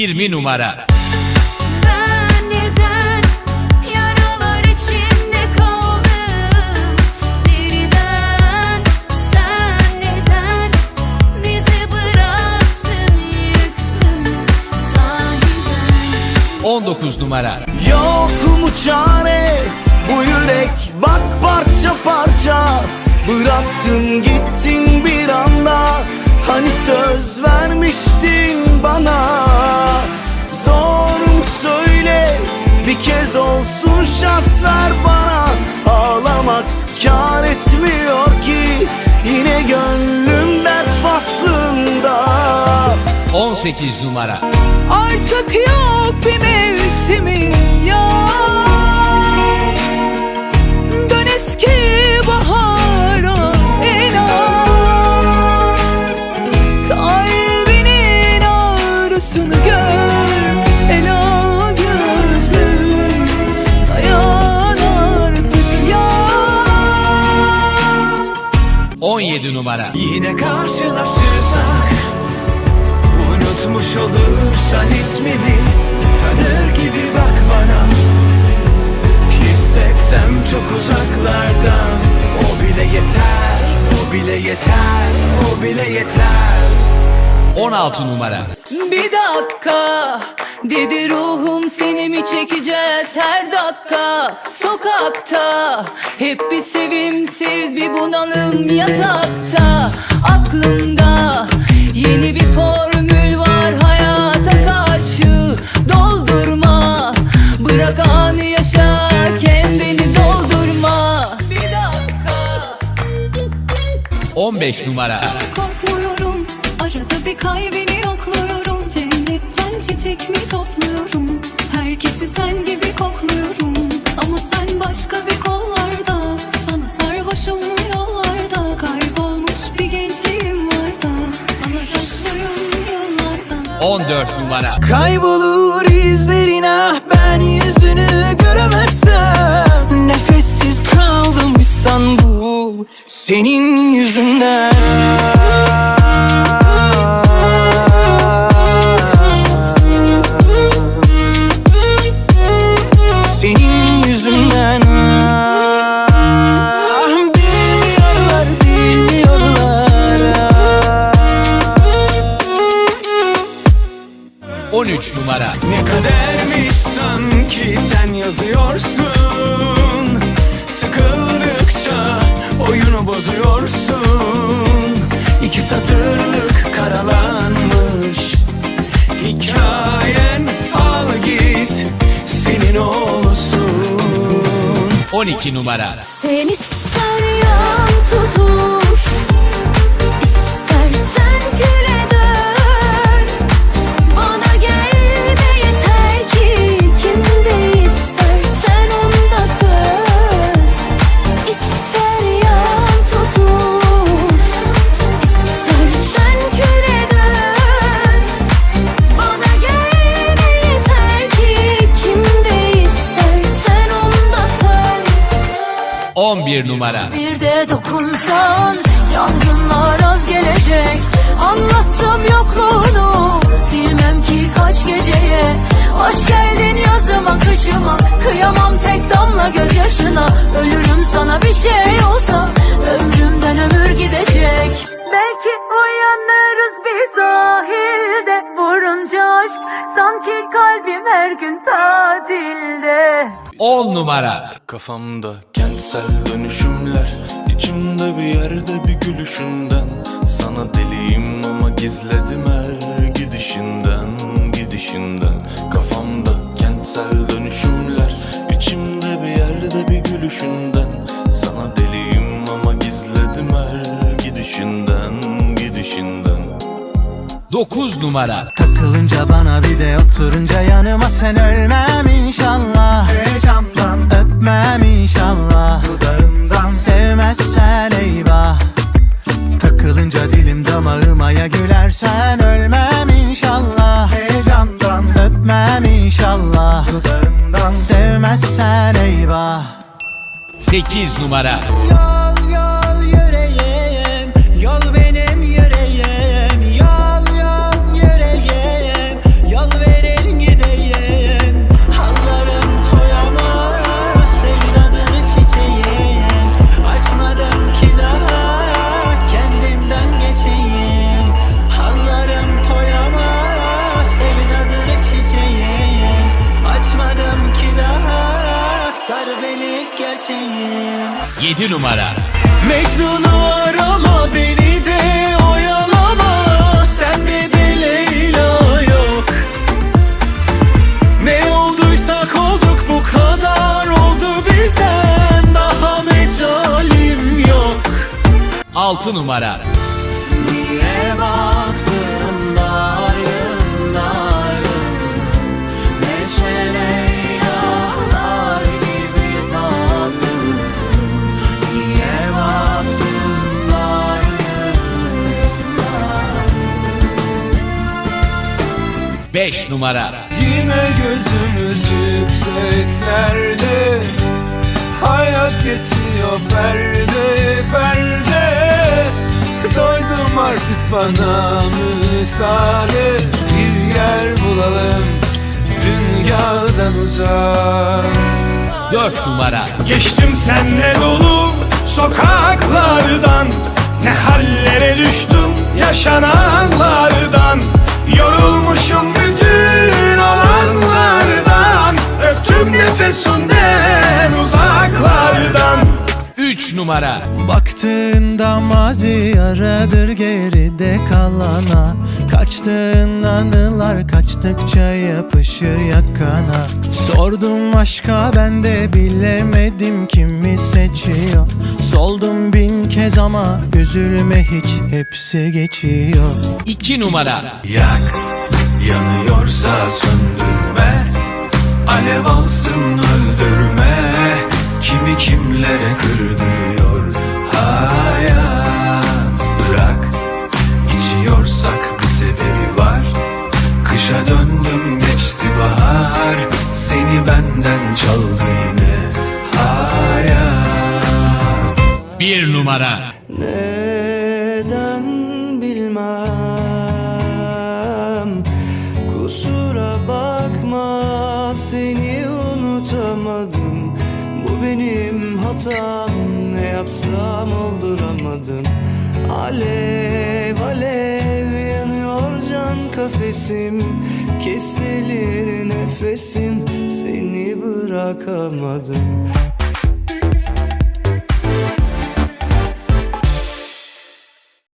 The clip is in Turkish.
20 numara. 19 numara. Yok mu çare? Bu yürek bak parça parça. Bıraktın gittin bir anda Hani söz vermiştin bana Zor mu söyle? Bir kez olsun şans ver bana. Ağlamak kar etmiyor ki Yine gönlüm dert faslında. 18 numara. Artık yok bir mevsimi ya. Dön eski 17 numara. Yine karşılaşırsak Unutmuş olursan ismimi Tanır gibi bak bana Hissetsem çok uzaklardan O bile yeter, o bile yeter, o bile yeter 16 numara. Bir dakika dedi ruhum seni mi çekeceğiz her dakika Sokakta hep bir sevimsiz bir bunalım yatakta Aklımda. Yeni bir formül var hayata karşı Doldurma. Bırak anı yaşa kendini doldurma. Bir dakika. 15 numara. Korkmuyorum arada bir kalbini yokluyorum. Cennetten çiçek mi topluyorum? Herkesi sen gibi kokluyorum. Ama sen başka bir kollarda Sana sarhoşum 14 numara. Kaybolur izlerin ah ben yüzünü göremezsem Nefessiz kaldım İstanbul senin yüzünden 13 numara. Ne kadermiş sanki sen yazıyorsun Sıkıldıkça oyunu bozuyorsun İki satırlık karalanmış Hikayen al git senin olsun 12 numara. Sen 11 numara. Bir de dokunsan yangınlar az gelecek. Anlattım yokluğunu bilmem ki kaç geceye. Hoş geldin yazıma kışıma Kıyamam tek damla gözyaşına. Ölürüm sana bir şey olsa Ömrümden kalbim her gün tatilde. 10 numara. Kafamda kentsel dönüşümler içimde bir yerde bir gülüşünden. Sana deliyim ama gizledim her gidişinden Gidişinden. Kafamda kentsel dönüşümler içimde bir yerde bir gülüşünden. Sana deliyim ama gizledim her gidişinden Gidişinden. 9 numara. Takılınca bana bir de oturunca yanıma sen ölmem inşallah. Heyecandan. Öpmem inşallah. Dudağından. Sevmezsen eyvah. Takılınca dilim damağıma ya gülersen ölmem inşallah. Heyecandan. Öpmem inşallah. Dudağından. Sevmezsen eyvah. 8 numara. Yol yol yürüyeyim 7 numara. Mecnun'u arama beni de oyalama. Sende de Leyla yok. Ne olduysak olduk bu kadar oldu bizden. Daha mecalim yok. 6 numara. Niye baktın 5 numara. Yine gözümüz yükseklerde Hayat geçiyor perde perde. Doydum artık bana müsaade Bir yer bulalım dünyadan uzak. 4 numara. Geçtim senle dolu sokaklardan Ne hallere düştüm yaşananlardan Yorulmuşum bütün olanlardan. Öptüm nefesinden uzaklardan. 3 numara. Baktığında mazi yaradır geride kalana Kaçtığın anılar kaçtıkça yapışır yakana. Sordum aşka ben de bilemedim kimi seçiyor. Soldum bin kez ama üzülme hiç hepsi geçiyor. 2 numara. Yak, yanıyorsa söndürme. Alev alsın öldürme. Kimi kimlere kırdırıyor hayat? Bırak, numara. Neden bilmem? Kusura bakma seni unutamadım. Bu benim hatam ne yapsam olduramadım. Alev alev yanıyor can kafesim. Kesilir nefesim seni bırakamadım